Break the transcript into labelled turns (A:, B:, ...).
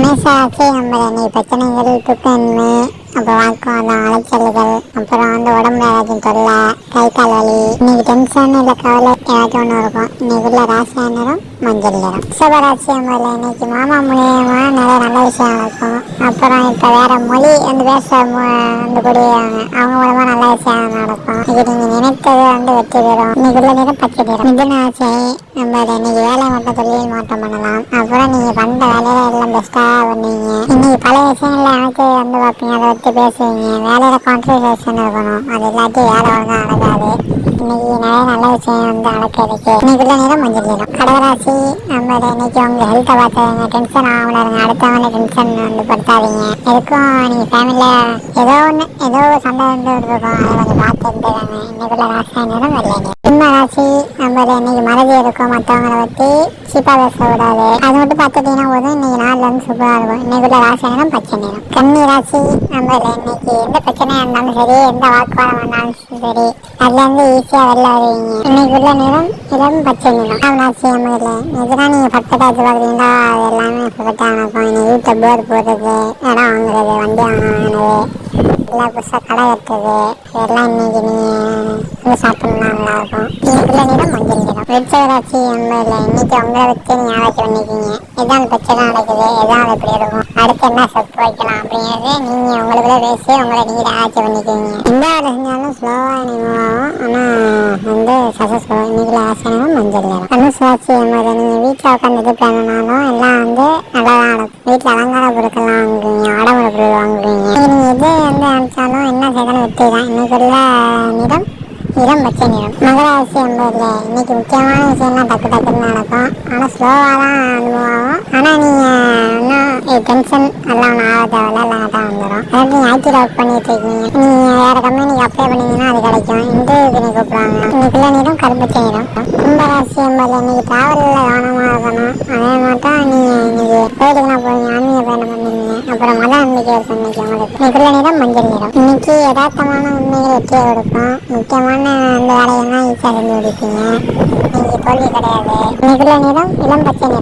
A: மேசாட்சி நம்ம பிரச்சனைகள் தூக்கமின்மை அப்புறம் வாக்குவாதம் அலைச்சல்கள் அப்புறம் வந்து உடம்புல ஏதாச்சும் தொல்லை கை கால் வலி இன்னைக்கு டென்ஷன் இல்லை கவலை ஏதாச்சும் ஒன்று இருக்கும். இன்னைக்கு உள்ள ராசியா நேரம் மஞ்சள் நேரம் சிவராசியம் போல இன்னைக்கு மாமா மூலியமா நிறைய நல்ல விஷயம் நடக்கும் அப்புறம் இப்போ வேற மொழி வந்து பேச வந்து கூடியவங்க அவங்க மூலமா நல்ல விஷயம் நடக்கும். இன்னைக்கு நீங்க நினைத்தது வந்து வெற்றி பெறும். இன்னைக்கு உள்ள நேரம் பச்சை நேரம் மிதுன ராசி நம்ம இன்னைக்கு வேலை மட்டும் தொழில் மாற்றம் பண்ணலாம். அப்புறம் நீங்க பண்ற வேலையில எல்லாம் பெஸ்டா பண்ணுவீங்க இன்னைக்கு பல விஷயங்கள்ல எனக்கு வந்து பார்ப்பீங்க அதை வச்சு பேசுவீங்க வேலையில கான்சன்ட்ரேஷன் இருக்கணும். அது இல்லாட்டி வேலை ஒழுங்கா நடக்காது. இன்னைக்கு நிறைய நல்ல விஷயம் வந்து நடக்கிறதுக்கு இன்னைக்குள்ள நேரம் மஞ்சள் கடகராசி நம்ம இன்னைக்கு உங்க ஹெல்த்தை பார்த்துங்க டென்ஷன் ஆகல இருங்க. அடுத்தவங்க டென்ஷன் வந்து படுத்தாதீங்க. எதுக்கும் நீங்க ஃபேமிலியில ஏதோ ஒன்று ஏதோ சண்டை வந்து இருக்கும் அதை கொஞ்சம் பார்த்து இருந்துக்காங்க இன்னைக்குள்ள ராசி நேரம் வெள்ளை சிம்ம ராசி நம்ம இன்னைக்கு மறதி இருக்கும் மற்றவங்களை பற்றி சீப்பா பேசக்கூடாது. அது மட்டும் பார்த்துட்டீங்கன்னா போதும். இன்னைக்கு நாள் வந்து சூப்பராக இருக்கும். இன்னைக்குள்ள ராசி நேரம் பச்சை நேரம் கன்னி ராசி நம்ம இன்னைக்கு எந்த பிரச்சனையா இருந்தாலும் சரி எந்த வாக்குவாதம் வந்தாலும் சரி அதுல இருந்து ஈஸியா வெளில வருவீங்க. இன்னைக்குள்ள நேரம் இளம் பச்சை நிறம். ராசி நம்ம இல்லை இதெல்லாம் நீங்க பக்கத்தா வச்சு பார்க்குறீங்களா? அது எல்லாமே பக்கத்தா இருக்கும் இன்னைக்கு வீட்டை போர் போடுறது இடம் வாங்குறது வண்டி வாங்கினது எல்லாம் புதுசாக கடை இருக்குது. இதெல்லாம் இன்னைக்கு நீங்க சாப்பிடலாம் நல்லா இருக்கும். இன்னைக்குள்ள நிறம் மஞ்சள் நிறம் வெச்சவராட்சி இன்னைக்கு உங்களை வச்சு நீங்க ஆராய்ச்சி பண்ணிருக்கீங்க. எதான் பிரச்சனை நடக்குது. எதாவது எப்படி இருக்கும். அடுத்து என்ன ஸ்டெப் வைக்கலாம் அப்படிங்கிறது நீங்க உங்களுக்குள்ள பேசி உங்களை நீங்க ஆராய்ச்சி பண்ணிக்கிங்க எந்த வேலை செஞ்சாலும் ஸ்லோவாக நீங்கும் ஆனால் வந்து சக்சஸ்ஃபுல் இன்னைக்கு ஆசனம் மஞ்சள் நேரம் நிறம் தனுசுராட்சி நம்ம நீங்கள் வீட்டில் உட்காந்து இது பண்ணனாலும் எல்லாம் வந்து நல்லா தான் நடக்கும். வீட்டில் அலங்கார பொருட்கள்லாம் வாங்குவீங்க ஆடம்பர பொருள் வாங்குவீங்க. நினைச்சாலும் என்ன வெற்றி தான் இன்னைக்குள்ள நிறம் நிறம் பச்சை நிறம். மகராசி என்பதில் இன்னைக்கு முக்கியமான விஷயம்லாம் டக்கு டக்குன்னு நடக்கும். ஆனால் ஸ்லோவாக தான் அனுபவம் ஆகும். ஆனால் நீங்கள் இன்னும் டென்ஷன் எல்லாம் ஒன்றும் ஆக தேவையில்ல. எல்லாம் கரெக்டாக வந்துடும் அதாவது நீங்கள் ஐடி ஒர்க் பண்ணிட்டு இருக்கீங்க. நீங்கள் வேறு கம்பெனிக்கு அப்ளை பண்ணீங்கன்னா அது கிடைக்கும். இன்டர்வியூக்கு நீ கூப்பிடுவாங்க. இன்னைக்குள்ள நிறம் கருப்பச்சை நிறம். கும்பராசி என்பதில் இன்னைக்கு டிராவலில் கவனமாக இருக்கணும். அதே மாதிரி தான் நீங்கள் இன்னைக்கு கோயிலுக்குலாம் போவீங்க ஆன்மீக பயணம் பண்ணுவீங்க அப்புறம் மத நம்பிக்கை இருக்கும் அவங்களுக்கு உங்களுக்கு நிறம் மஞ்சள் நிறம் இன்னைக்கு யதார்த்தமான உண்மைகள் வெற்றியை கொடுக்கும் முக்கியமான அந்த வேலையெல்லாம் ஈஸியாக செஞ்சு கொடுப்பீங்க இன்னைக்கு தோல்வி கிடையாது. இன்னைக்குள்ள நிறம் இளம் பச்சை நிறம்